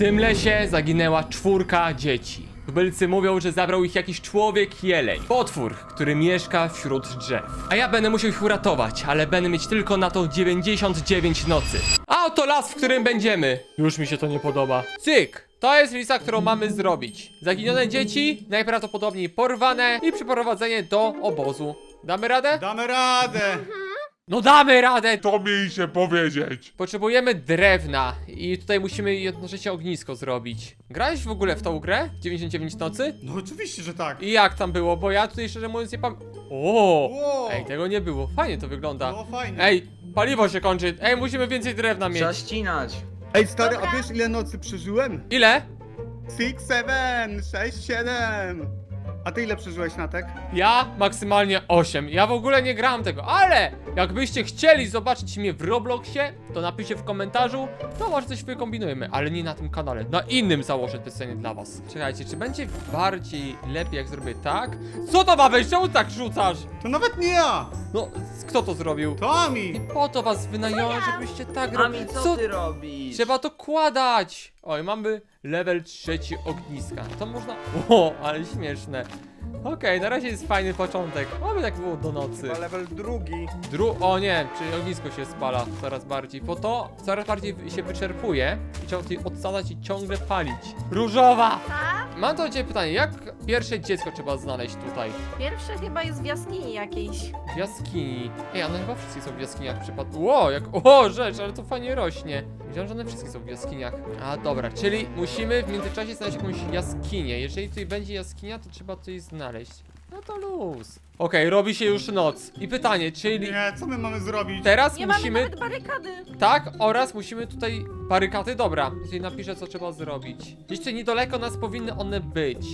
tym lesie zaginęła czwórka dzieci. Tubylcy mówią, że zabrał ich jakiś człowiek jeleń. Potwór, który mieszka wśród drzew. A ja będę musiał ich uratować, ale będę mieć tylko na to 99 nocy. A oto las, w którym będziemy. Już mi się to nie podoba. Cyk! To jest lista, którą mamy zrobić. Zaginione dzieci, najprawdopodobniej porwane i przeprowadzenie do obozu. Damy radę? Damy radę! No damy radę! To mi się powiedzieć. Potrzebujemy drewna i tutaj musimy jednocześnie ognisko zrobić. Grałeś w ogóle w tą grę? 99 nocy? No oczywiście, że tak. I jak tam było? Bo ja tutaj szczerze mówiąc nie pamiętam. O! Wow. Ej, tego nie było. Fajnie to wygląda. Było fajnie. Ej, paliwo się kończy. Ej, musimy więcej drewna mieć. Trzeba ścinać. Ej, stary, a wiesz ile nocy przeżyłem? Ile? 6, 7, 6, 7. A ty ile przeżyłeś, Natek? Ja maksymalnie 8. Ja w ogóle nie grałem tego, ale jakbyście chcieli zobaczyć mnie w Robloxie, to napiszcie w komentarzu, to może coś wykombinujemy, ale nie na tym kanale. Na innym założę te sceny dla was. Czekajcie, czy będzie bardziej lepiej jak zrobię tak? Co to ma być? Czemu tak rzucasz? To nawet nie ja! No, kto to zrobił? To Ami! I po to was wynająłem, żebyście tak Ami, robili. co ty robisz? Trzeba to kładać! Oj, mamy level trzeci ogniska. To można... O, ale śmieszne. Okej, na razie jest fajny początek. Oby tak było do nocy. level drugi. Dru... O nie, czyli ognisko się spala coraz bardziej. Po to coraz bardziej się wyczerpuje i trzeba tutaj odsadzać i ciągle palić. Różowa! Mam do ciebie pytanie, jak pierwsze dziecko trzeba znaleźć tutaj? Pierwsze chyba jest w jaskini jakiejś. W jaskini. Ej, one chyba wszystkie są w jaskiniach przypadku. Ło, jak. O, rzecz, ale to fajnie rośnie. Wiedziałem, że one wszystkie są w jaskiniach. A dobra, czyli musimy w międzyczasie znaleźć jakąś jaskinię. Jeżeli tutaj będzie jaskinia, to trzeba coś znaleźć. No to luz. Okej, robi się już noc. I pytanie, czyli Nie, co my mamy zrobić? teraz Nie mamy musimy. nawet barykady. Tak, oraz musimy tutaj barykady. Dobra, tutaj napiszę, co trzeba zrobić. Tutaj niedaleko nas powinny one być.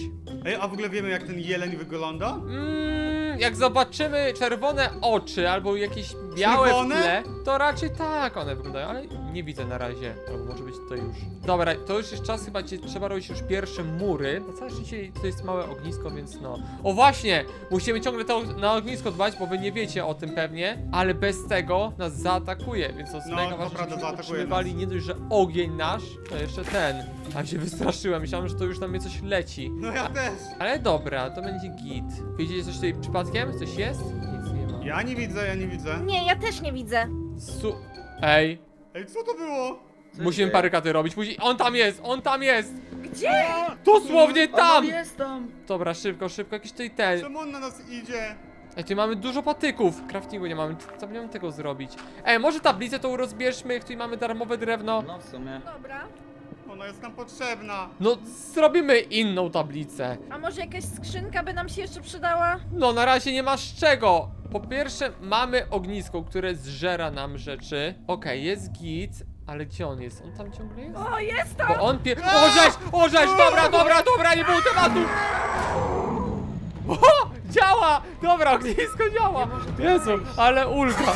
Ej, a w ogóle wiemy jak ten jeleń wygląda? Mm, jak zobaczymy czerwone oczy albo jakieś białe Czerwone? w tle, to raczej tak one wyglądają, ale nie widzę na razie. Albo może być to już. Dobra, to już jest czas chyba, gdzie trzeba robić już pierwsze mury. Na całe szczęście to jest małe ognisko, więc no. O właśnie! Musimy ciągle to na ognisko dbać, bo wy nie wiecie o tym pewnie, ale bez tego nas zaatakuje, więc to jest No, mega to ważne, prawda, żebyśmy zaatakuje utrzymywali nie dość, że ogień nasz, to jeszcze ten. A się wystraszyłem, myślałem, że to już na mnie coś leci. No ja też. Ale dobra, to będzie git. Widzicie coś tutaj przypadkiem? Coś jest? Nic nie ma. Ja nie widzę, ja nie widzę. Nie, ja też nie widzę. Su... Ej, Ej, co to było? Co musimy się- barykady robić. Musi... On tam jest, on tam jest! Gdzie? Dosłownie tam! jest tam! Dobra, szybko, szybko, jakiś tutaj ten. Czemu on na nas idzie? Ej, tu mamy dużo patyków. Craftingu nie mamy, zapomniałem tego zrobić. Ej, może tablicę tą rozbierzmy, jak tutaj mamy darmowe drewno. No w sumie. Dobra. Ona jest nam potrzebna. No, zrobimy inną tablicę. A może jakaś skrzynka by nam się jeszcze przydała? No, na razie nie ma z czego. Po pierwsze, mamy ognisko, które zżera nam rzeczy. Okej, jest git, ale gdzie on jest? On tam ciągle jest? O, jest to! Bo on pier... O, żeś! O, żeś! Dobra, dobra, dobra, nie było tematu! O, działa! Dobra, ognisko działa! Jezu, ale ulga!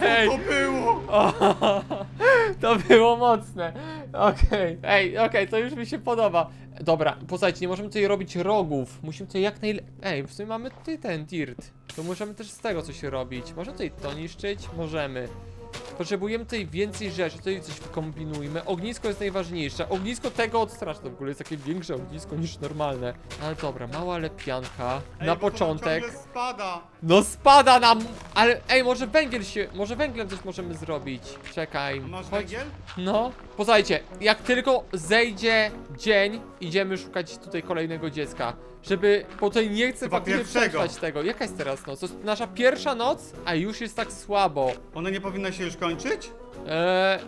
Hej! To było! To było mocne. Okej. Ej, okej, to już mi się podoba. Dobra, posłuchajcie, nie możemy tutaj robić rogów. Musimy tutaj jak najlepiej. Ej, w sumie mamy tutaj ten dirt. To możemy też z tego coś robić. Możemy tutaj to niszczyć? Możemy. Potrzebujemy tutaj więcej rzeczy, tutaj coś wykombinujmy. Ognisko jest najważniejsze. Ognisko tego odstrasza. To w ogóle jest takie większe ognisko niż normalne. Ale dobra, mała lepianka. Ej, Na bo to nam początek. ciągle spada. No spada nam! Ale ej, może węgiel się. Może węglem coś możemy zrobić. Czekaj. A masz chodź- węgiel? No, posłuchajcie, jak tylko zejdzie dzień, idziemy szukać tutaj kolejnego dziecka. Żeby, bo tutaj nie chcę Chyba faktycznie pierwszego. przetrwać tego. Jaka jest teraz noc? To jest nasza pierwsza noc, a już jest tak słabo. Ona nie powinna się już kończyć? Eee,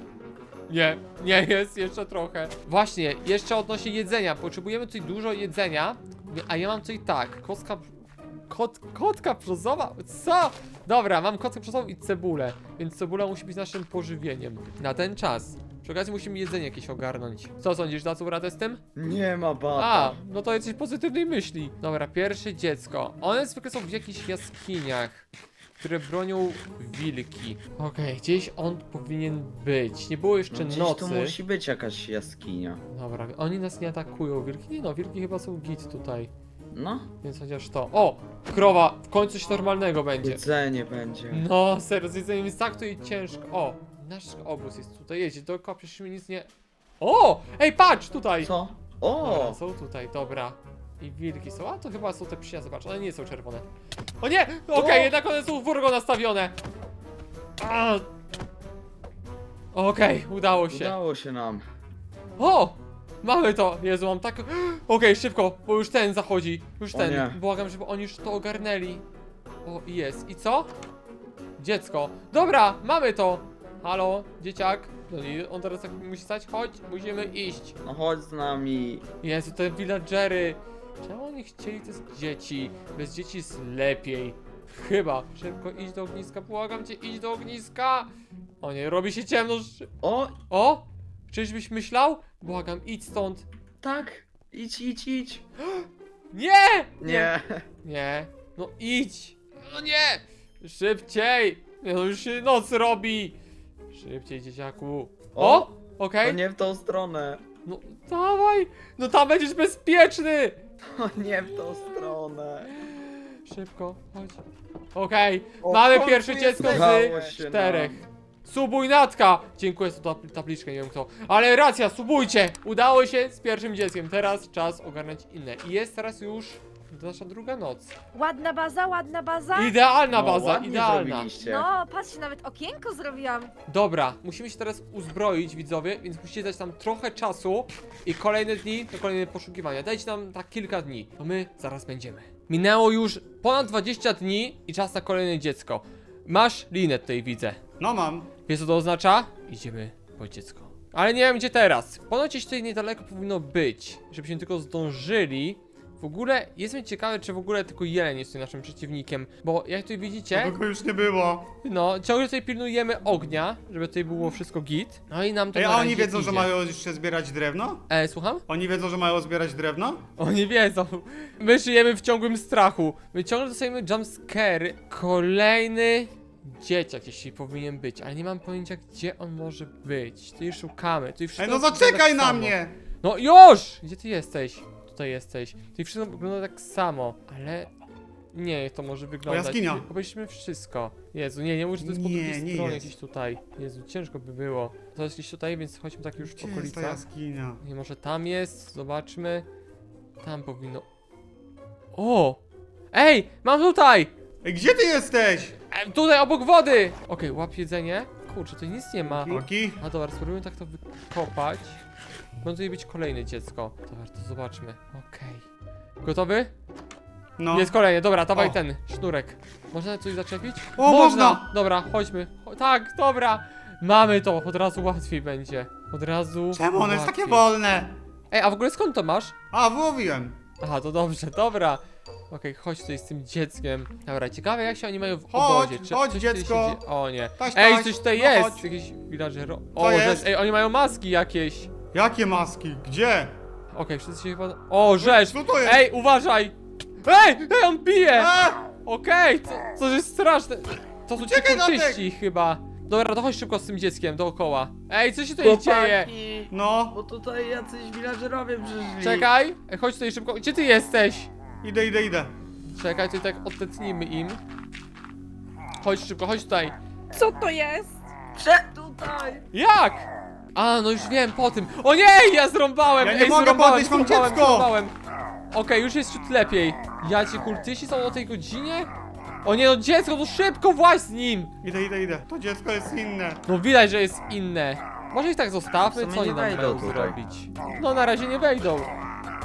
nie, nie jest jeszcze trochę. Właśnie, jeszcze odnośnie jedzenia. Potrzebujemy tutaj dużo jedzenia, a ja mam tutaj tak, kostka... Kot, kotka brzozowa? Co? Dobra, mam kotkę brzozową i cebulę, więc cebula musi być naszym pożywieniem na ten czas. Przy okazji musimy jedzenie jakieś ogarnąć. Co sądzisz, dadzą radę z tym? Nie ma bata. A, no to jesteś pozytywnej myśli. Dobra, pierwsze dziecko. One zwykle są w jakichś jaskiniach, które bronią wilki. Okej, gdzieś on powinien być. Nie było jeszcze No, gdzieś nocy. tu musi być jakaś jaskinia. Dobra, oni nas nie atakują. Wilki? Nie no, wilki chyba są git tutaj. No, Więc chociaż to. O! Krowa! W końcu coś normalnego będzie. jedzenie będzie. No, serio, z jedzeniem jest tak to i ciężko. O! Nasz obóz jest tutaj, jedzie dookoła, przecież mi nic nie... O! Ej, patrz, tutaj! Co? Dobra, O! są tutaj, dobra. I wilki są, a to chyba są te psia, zobacz, one nie są czerwone. O nie! Okej, O! jednak one są furgo nastawione. A! Okej, udało się. Udało się nam. O! Mamy to! Jezu, mam tak... Okej, szybko, bo już ten zachodzi. Już O ten. nie. Błagam, żeby oni już to ogarnęli. O, i jest. I co? Dziecko. Dobra, mamy to! Halo, dzieciak. No i on teraz tak musi stać. Chodź, musimy iść. No chodź z nami. Jezu, te villagery. Czemu oni chcieli te dzieci? Bez dzieci jest lepiej. Chyba. Szybko idź do ogniska, błagam cię, idź do ogniska! O nie, robi się ciemno. szy- O! O! Czyżbyś myślał? Błagam, idź stąd. Tak! Idź, idź, idź! Nie! Nie! Nie. No idź! No nie! Szybciej! No już się noc robi! Szybciej, dzieciaku. O! O! Okej. To nie w tą stronę! No dawaj! No tam będziesz bezpieczny! To nie w tą stronę! Szybko, chodź. Okej, O, mamy końcu pierwsze dziecko udało z się nam. czterech. Subujnatka! Dziękuję za tą tabliczkę, nie wiem kto. Ale racja, subujcie! Udało się z pierwszym dzieckiem. Teraz czas ogarnąć inne. I jest teraz już nasza druga noc. Ładna baza, ładna baza. Idealna No, baza, ładnie idealna. zrobiliście. No, patrzcie, nawet okienko zrobiłam. Dobra, musimy się teraz uzbroić, widzowie, więc musicie dać nam trochę czasu i kolejne dni to kolejne poszukiwania. Dajcie nam tak kilka dni, to my zaraz będziemy. Minęło już ponad 20 dni i czas na kolejne dziecko. Masz linę tutaj, widzę. No mam. Wiesz co to oznacza? Idziemy po dziecko. Ale nie wiem gdzie teraz. Ponoć gdzieś tutaj niedaleko powinno być, żebyśmy tylko zdążyli. W ogóle jestem ciekawy, czy w ogóle tylko jeleń jest tutaj naszym przeciwnikiem, bo jak tutaj widzicie, Tego już nie było. no ciągle tutaj pilnujemy ognia, żeby tutaj było wszystko git. No i nam to Ej, na a oni razie wiedzą, idzie. że mają jeszcze zbierać drewno? E, słucham? Oni wiedzą, że mają zbierać drewno? Oni wiedzą. My żyjemy w ciągłym strachu. My ciągle dostajemy jumpscare. Kolejny dzieciak, jeśli powinien być, ale nie mam pojęcia, gdzie on może być. Tutaj szukamy. Wszystko Ej, no zaczekaj tak na mnie! No już! Gdzie ty jesteś? Tutaj jesteś. Tutaj wszystko wygląda tak samo, ale... Nie, to może wyglądać. jaskinia. Obejrzymy wszystko. Jezu, nie, nie mówię, że to jest po Nie, drugiej nie stronie jest. gdzieś tutaj. Jezu, ciężko by było. To jest gdzieś tutaj, więc chodźmy tak już w Gdzie jest ta okolicach. jaskinia? Nie, może tam jest, zobaczmy. Tam powinno... O! Ej, mam tutaj! Ej, gdzie ty jesteś? E, tutaj, obok wody! Okej, łap jedzenie. Kurczę, tutaj nic nie ma. Oki? A dobra, spróbujmy tak to wykopać. Tutaj być kolejne dziecko. Dobra, to zobaczmy. Okej. Gotowy? No. Jest kolejny, dobra, dawaj O. ten sznurek. Można coś zaczepić? O, można! Dobra, chodźmy. O, tak, dobra! Mamy to, od razu łatwiej będzie. Od razu. Czemu one jest takie wolne? Ej, a w ogóle skąd to masz? A, wyłowiłem. Aha, to dobrze, dobra. Okej, chodź tutaj z tym dzieckiem. Dobra, ciekawe jak się oni mają w Chodź, obozie. chodź, coś tutaj dziecko. dzieje? O nie. Taś, Ej, taś, coś tutaj no jest! chodź. Jakieś villager. O, jest? ej, oni mają maski jakieś. Jakie maski? Gdzie? Okej, wszyscy się chyba... O, rzeź! Co to jest? Ej, uważaj! Ej, ej, on bije! A! Okej, co, co jest straszne. To są ci Uciekaj, kultyści chyba. Dobra, to chodź szybko z tym dzieckiem dookoła. Ej, co się tutaj dzieje? Chłopaki, No, Bo tutaj jacyś villagerowie przyszli. Czekaj, ej, chodź tutaj szybko. Gdzie ty jesteś? idę, idę, idę. Czekaj, tutaj tak odetnijmy im. Chodź szybko, chodź tutaj. Co to jest? Prze tutaj! Jak? A, no już wiem po tym. O nie, ja zrąbałem! Ja nie Ej, mogę zrąbałem, podnieść, mam zrąbałem, dziecko! zrąbałem. Okej, już jest ciut lepiej. Ja ci kultyści są o tej godzinie? O nie, no dziecko, no szybko właź z nim! Idę, idę, idę. To dziecko jest inne. No widać, że jest inne. Może ich tak zostawmy, sumie co oni nie nam wejdą tutaj. zrobić? No na razie nie wejdą.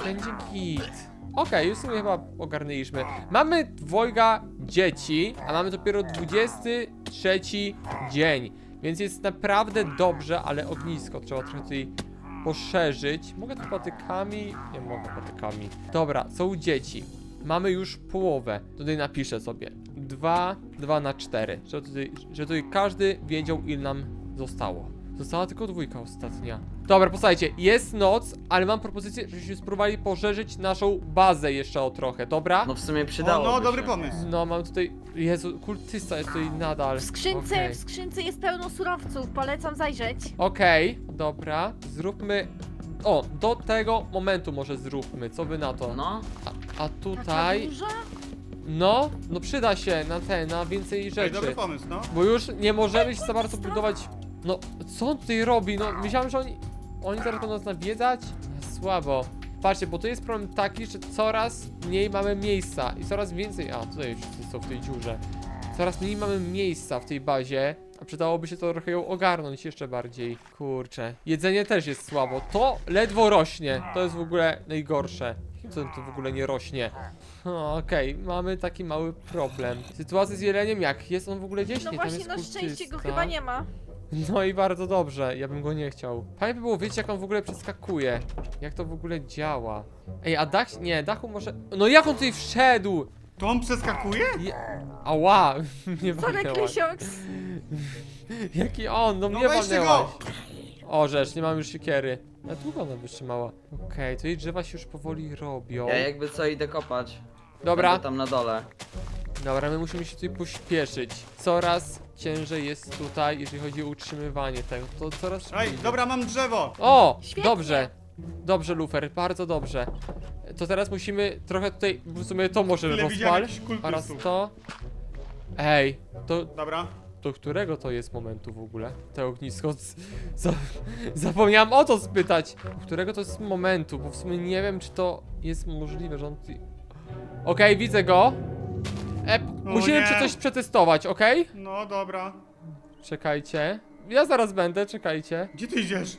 Będzie git. Okej, już sobie chyba ogarnęliśmy. Mamy dwojga dzieci, a mamy dopiero 23 dzień. Więc jest naprawdę dobrze, ale ognisko trzeba trochę tutaj poszerzyć. Mogę to patykami? Nie mogę patykami. Dobra, są dzieci. Mamy już połowę. Tutaj napiszę sobie. 2, 2 na 4. Żeby tutaj, żeby tutaj każdy wiedział, ile nam zostało. Została tylko dwójka ostatnia. Dobra, posłuchajcie, jest noc, ale mam propozycję, żebyśmy spróbowali poszerzyć naszą bazę jeszcze o trochę, dobra? No w sumie O, przydało no, dobry się. pomysł. No, mam tutaj. Jezu, kultysta jest tutaj nadal. W skrzynce, Okej. w skrzynce jest pełno surowców, polecam zajrzeć. Okej, dobra. Zróbmy. O, do tego momentu może zróbmy. Co wy na to? No, A, A Taka tutaj, duża? no, no przyda się na te, na więcej Ej, rzeczy. dobry pomysł, no. Bo już nie możemy się za bardzo budować. No, co on tutaj robi? No, myślałem, że oni. Oni zaraz będą nas nawiedzać? Słabo. Patrzcie, bo to jest problem taki, że coraz mniej mamy miejsca i coraz więcej. A, tutaj wszyscy są w tej dziurze. Coraz mniej mamy miejsca w tej bazie. A przydałoby się to trochę ją ogarnąć jeszcze bardziej. Kurczę. Jedzenie też jest słabo. To ledwo rośnie. To jest w ogóle najgorsze. Co to w ogóle nie rośnie? O, Okej, mamy taki mały problem. Sytuacja z jeleniem jak? Jest on w ogóle gdzieś? No nie, tam właśnie, jest na szczęście go chyba nie ma. No i bardzo dobrze, ja bym go nie chciał. Fajnie by było wiedzieć, jak on w ogóle przeskakuje. Jak to w ogóle działa. Ej, a dach... Nie, dachu może... No jak on tutaj wszedł? To on przeskakuje? Je... Ała, nie Sorry, walnęłaś. Krysioks. Jaki on? No No mnie weźcie walnęłaś. go! O, rzecz, nie mam już siekiery. Na długo ona wytrzymała. Okej, tutaj drzewa się już powoli robią. Ja jakby co idę kopać. Dobra, Będę tam na dole. dobra, my musimy się tutaj pośpieszyć. Coraz ciężej jest tutaj, jeżeli chodzi o utrzymywanie tego. To coraz Ej, szybciej. dobra, mam drzewo! O! Świetnie. Dobrze. Dobrze, Lufer, bardzo dobrze. To teraz musimy trochę tutaj, w sumie to możemy Chwilę widziałem rozpal. jakichś Oraz kultystów. to. Ej, to Dobra. do którego to jest momentu w ogóle? To ognisko. Z, za, zapomniałam o to spytać. Do którego to jest momentu, bo w sumie nie wiem, czy to jest możliwe, że on. Okej, widzę go. E, musimy nie. coś przetestować, okej? No dobra. Czekajcie. Ja zaraz będę, czekajcie. Gdzie ty idziesz?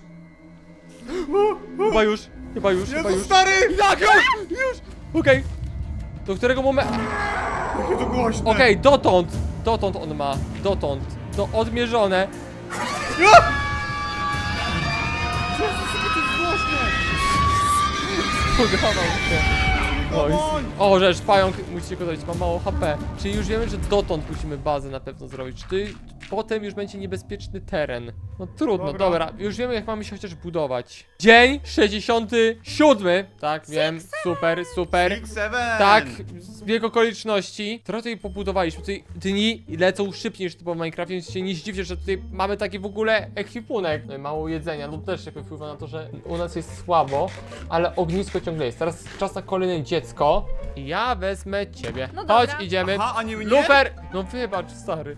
Chyba już, chyba już, chyba Jezu, już. stary! Tak, już, już! Okej. Do którego momentu... Jakie to głośne! Okej, dotąd! Dotąd on ma. Dotąd. To odmierzone. Jezus, jakie to jest głośne! Udawał się. Bądź! O, rzecz, pająk, musicie go dać, ma mało HP. Czyli już wiemy, że dotąd musimy bazę na pewno zrobić. Czy potem już będzie niebezpieczny teren? No trudno, dobra. Dobra. Już wiemy, jak mamy się chociaż budować. Dzień 67. Tak, wiem. Super, super. Six, seven! Tak, zbieg okoliczności. Trochę tutaj pobudowaliśmy. Tutaj dni lecą szybciej niż typowo w Minecrafcie, więc się nie zdziwcie, że tutaj mamy taki w ogóle ekwipunek. No i Mało jedzenia, no też jakby wpływa na to, że u nas jest słabo, ale ognisko ciągle jest. Teraz czas na kolejne dziecko. I ja wezmę ciebie. No Chodź, dobra. idziemy. Aha, a nie mnie? Lufer! No wybacz, stary.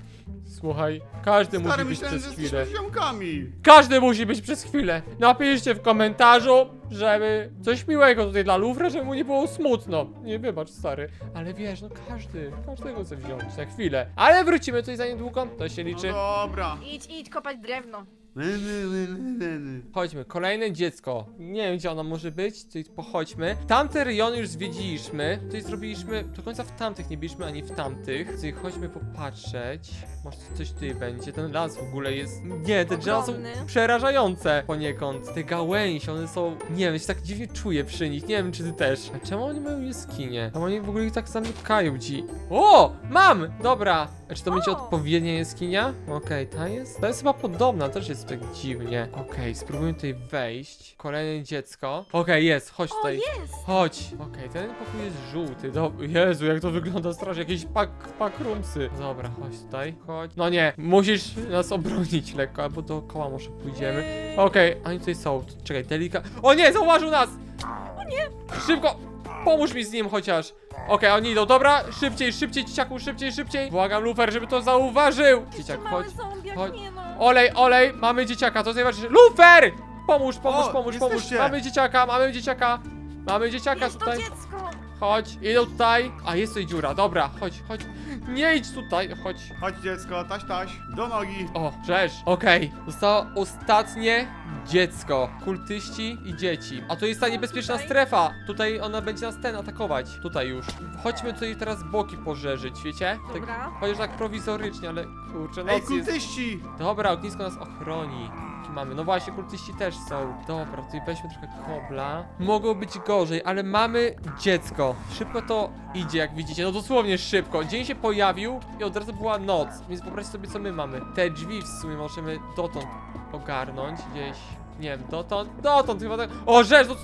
Słuchaj, każdy Stary, musi być myślałem, że przez jesteśmy chwilę. ziomkami. Każdy musi być przez chwilę. Napiszcie w komentarzu, żeby coś miłego tutaj dla Louvre, żeby mu nie było smutno. Nie wybacz, stary. Ale wiesz, no każdy, każdego chce wziąć na chwilę. Ale wrócimy tutaj za niedługo, to się liczy. No dobra. Idź, idź kopać drewno. Chodźmy, kolejne dziecko. Nie wiem, gdzie ono może być, tutaj pochodźmy. Tamte rejony już zwiedziliśmy. Tutaj zrobiliśmy, do końca w tamtych nie byliśmy, ani w tamtych. Tutaj chodźmy popatrzeć. Może coś tutaj będzie. Ten las w ogóle jest... Nie, te drzewa są Ogromny. przerażające poniekąd. Te gałęzie, one są... Nie wiem, się tak dziwnie czuję przy nich. Nie wiem, czy ty też. A czemu oni mają jaskinie? Czemu oni w ogóle ich tak zamykają dzi? O! Mam! Dobra. A czy to będzie O! odpowiednia jaskinia? Okej, ta jest. Ta jest chyba podobna, też jest tak dziwnie. Okej, spróbujmy tutaj wejść. Kolejne dziecko. Okej, jest, chodź O, tutaj. jest! Chodź. Okej, ten pokój jest żółty. Do... Jezu, jak to wygląda strasznie. Jakieś pak, pakrumsy. Dobra, chodź tutaj. Chodź. No nie, musisz nas obronić lekko, albo dookoła może pójdziemy. Eee, Okej, oni tutaj są. Czekaj, delika. O nie, zauważył nas! O nie! Szybko! Pomóż mi z nim chociaż. Okej, oni idą, dobra, szybciej, szybciej, dzieciaku, szybciej, szybciej. Błagam, Lufer, żeby to zauważył. Jeszcze Dzieciak, chodź. zombiak, chodź. nie. Olej, olej, mamy dzieciaka, to jest najważniejsze. Lufer! Pomóż, pomóż, O, pomóż, pomóż. jesteście. Mamy dzieciaka, mamy dzieciaka. Mamy dzieciaka Jest to tutaj. dziecko! Chodź, idą tutaj. A, jest tutaj dziura, dobra, chodź, chodź. Nie idź tutaj, chodź. Chodź dziecko, taś taś, do nogi. O, rzecz. Okej, zostało ostatnie dziecko. Kultyści i dzieci. A to jest ta niebezpieczna strefa. Tutaj ona będzie nas ten atakować. Tutaj już. Chodźmy tutaj teraz boki pożerzyć, wiecie? Tak, Dobra. chociaż tak prowizorycznie, ale kurczę, Ej, noc jest... kultyści! Dobra, ognisko nas ochroni. Tu mamy. No właśnie, kultyści też są. Dobra, tutaj weźmy trochę kobla. Mogło być gorzej, ale mamy dziecko. Szybko to idzie, jak widzicie. No dosłownie szybko. Dzień się pojawił i od razu była noc. Więc wyobraźcie sobie, co my mamy. Te drzwi w sumie możemy dotąd ogarnąć. Gdzieś, nie wiem, dotąd. Dotąd chyba tak. O, rzecz, no,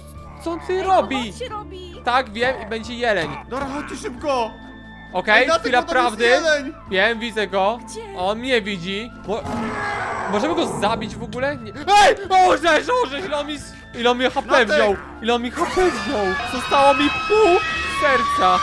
co on tutaj Ej, robi? Co się robi? Tak, wiem i będzie jeleń. Dobra, chodźcie szybko! Okej, Ej, na chwila jest prawdy. jeleń! Wiem, widzę go. Gdzie? On mnie widzi. Mo Możemy go zabić w ogóle? Nie. Ej! Orzesz, orzesz! Ile on mi, ile on mi HP wziął? Ile on mi HP wziął? Zostało mi pół serca.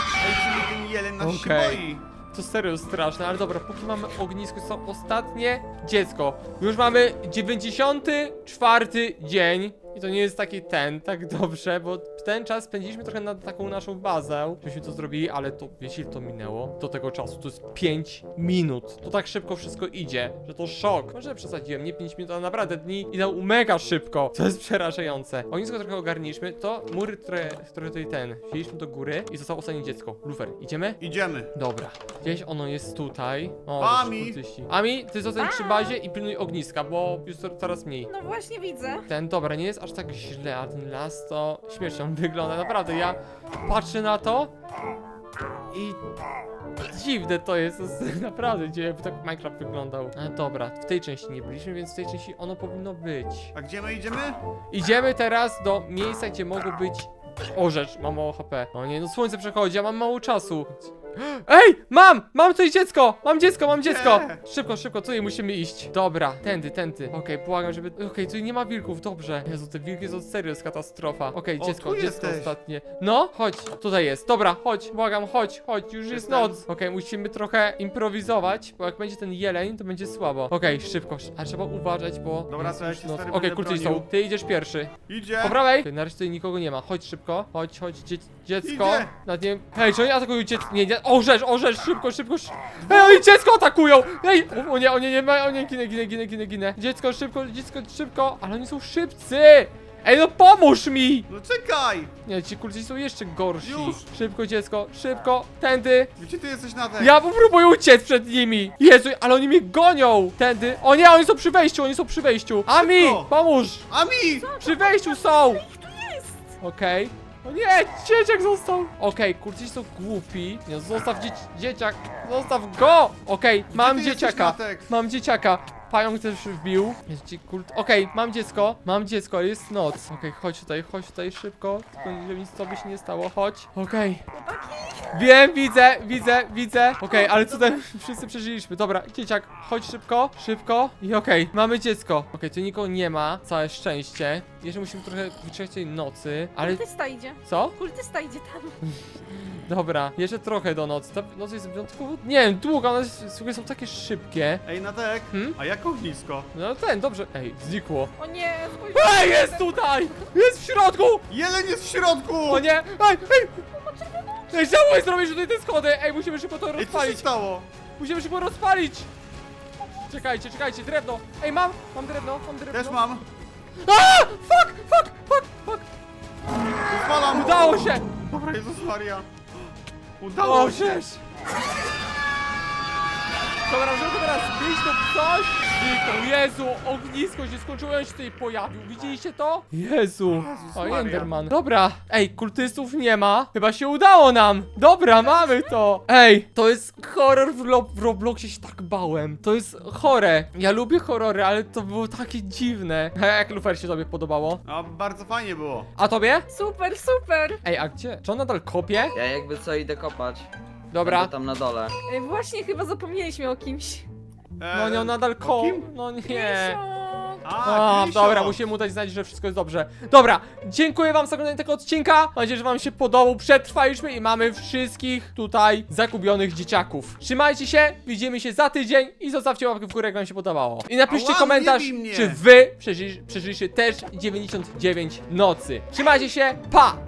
Ej, ten nas Okej. boi. To serio straszne, ale dobra, póki mamy ognisko, są ostatnie dziecko. Już mamy 94 dzień. I to nie jest taki ten, tak dobrze, bo ten czas spędziliśmy trochę na taką naszą bazę, żebyśmy to zrobili, ale to, wiecie ile to minęło do tego czasu? To jest 5 minut. To tak szybko wszystko idzie, że to szok. Może przesadziłem, nie 5 minut, ale naprawdę dni idą mega szybko. To jest przerażające. Ognisko trochę ogarniliśmy, to mury, które, które tutaj ten, wzięliśmy do góry i zostało ostatnie dziecko. Lufer, idziemy? Idziemy. Dobra, gdzieś ono jest tutaj. O, Ami! to kultyści. Ami, ty zostań przy bazie i pilnuj ogniska, bo już to coraz mniej. No właśnie widzę. Ten, dobra, nie jest aż tak źle, a ten las to śmiesznie wygląda, naprawdę, ja patrzę na to i dziwne to jest, to jest naprawdę dziwne, jakby tak Minecraft wyglądał. Ale dobra, w tej części nie byliśmy, więc w tej części ono powinno być. A gdzie my idziemy? Idziemy teraz do miejsca, gdzie mogło być orzecz. Mam mało HP. O nie, no słońce przechodzi, a mam mało czasu. Ej, mam! Mam tutaj dziecko! Mam dziecko, mam dziecko! Nie. Szybko, szybko, tutaj musimy iść. Dobra, tędy, tędy. Okej, błagam, żeby... Okej, tutaj nie ma wilków, dobrze. Jezu, te wilki są serio, jest katastrofa. Okej, O, dziecko, tu dziecko jesteś. ostatnie. No, chodź, tutaj jest. Dobra, chodź, błagam, chodź, chodź, już jest Jestem. noc. Okej, musimy trochę improwizować, bo jak będzie ten jeleń, to będzie słabo. Okej, szybko, sz- ale trzeba uważać, bo... Dobra, jest to ja już się noc. stary Okej, będę kurczę, bronił. są. Ty idziesz pierwszy. Idzie. Po prawej? Okay, na razie tutaj nikogo nie ma. Chodź szybko. Chodź, chodź, dzie dziecko. Idzie. Nad nim. Hej, czy oni atakują dziecko? Nie, nie. O, rzecz, o, rzecz, szybko, szybko. sz- Ej, oni dziecko atakują! Ej! O, o nie, o nie, nie, ma- o nie, ginę, ginę, ginę, ginę, ginę. Dziecko, szybko, dziecko, szybko. Ale oni są szybcy! Ej, no pomóż mi! No czekaj! Nie, ci kurczę są jeszcze gorsi. Już. Szybko, dziecko, szybko, tędy. Gdzie ty jesteś na tej? Ja próbuję uciec przed nimi! Jezu, ale oni mnie gonią! Tędy. O nie, oni są przy wejściu, oni są przy wejściu. Ami, Szybko. pomóż! Ami! Przy wejściu są! Ich tu jest! Okej. O nie, dzieciak został! Okej, kurczę, są głupi. Nie, zostaw dzieci dzieciak! Zostaw go! Okej, mam ty jesteś, dzieciaka. Mam dzieciaka. Pająk też wbił. Kult. Okej, mam dziecko. Mam dziecko, jest noc. Okej, chodź tutaj, chodź tutaj szybko. Tylko żeby nic tobie się nie stało, chodź. Okej. Wiem, widzę, widzę, widzę. Okej, ale cudem wszyscy przeżyliśmy. Dobra, dzieciak, chodź szybko, szybko. I okej, mamy dziecko. Okej, tu nikogo nie ma. Całe szczęście. Jeszcze musimy trochę wyczekać tej nocy, ale Kultysta idzie. co? Kultysta idzie tam. Dobra, jeszcze trochę do nocy. Ta noc jest wyjątkowo, nie wiem, długa, one s- słuchaj, są takie szybkie. Ej, Natek, Hmm? a jak ognisko? No ten, dobrze. Ej, znikło. O nie, spójrz. Ej, jest tutaj! Jest w środku! Jeleń jest w środku! O nie! Ej, ej! Ej, żałuję zrobić tutaj te schody! Ej, musimy szybko to Ej, co się rozpalić! stało? Musimy szybko rozpalić! Czekajcie, czekajcie, drewno! Ej, mam! Mam drewno, mam drewno! Też mam. A! Fuck, fuck, fuck, fuck! Rozwalam. Udało się! Dobra, Jezus Maria. Udało O, się. żeż! Dobra, żeby teraz bić tu coś! Zniknął, Jezu, ognisko się skończyło, on się tutaj pojawił, widzieliście to? Jezu, o Maria. Enderman. Dobra, ej, kultystów nie ma, chyba się udało nam. Dobra, mamy to. Ej, to jest horror w, Lo w Robloxie, się tak bałem. To jest chore. Ja lubię horrory, ale to było takie dziwne. Jak Lufer się tobie podobało? A bardzo fajnie było. A tobie? Super, super. Ej, a gdzie? Czy on nadal kopie? Ja jakby co idę kopać. Dobra. Będę tam na dole. Ej, właśnie chyba zapomnieliśmy o kimś. No nie, on nadal ko... kim? No nie. Misio. A, A, dobra, musimy mu dać znać, że wszystko jest dobrze. Dobra, dziękuję wam za oglądanie tego odcinka. Mam nadzieję, że wam się podobał. Przetrwaliśmy i mamy wszystkich tutaj zakubionych dzieciaków. Trzymajcie się, widzimy się za tydzień i zostawcie łapkę w górę, jak wam się podobało. I napiszcie Ała, komentarz, nie bij mnie. czy wy przeżyli, przeżyliście też 99 nocy. Trzymajcie się, pa!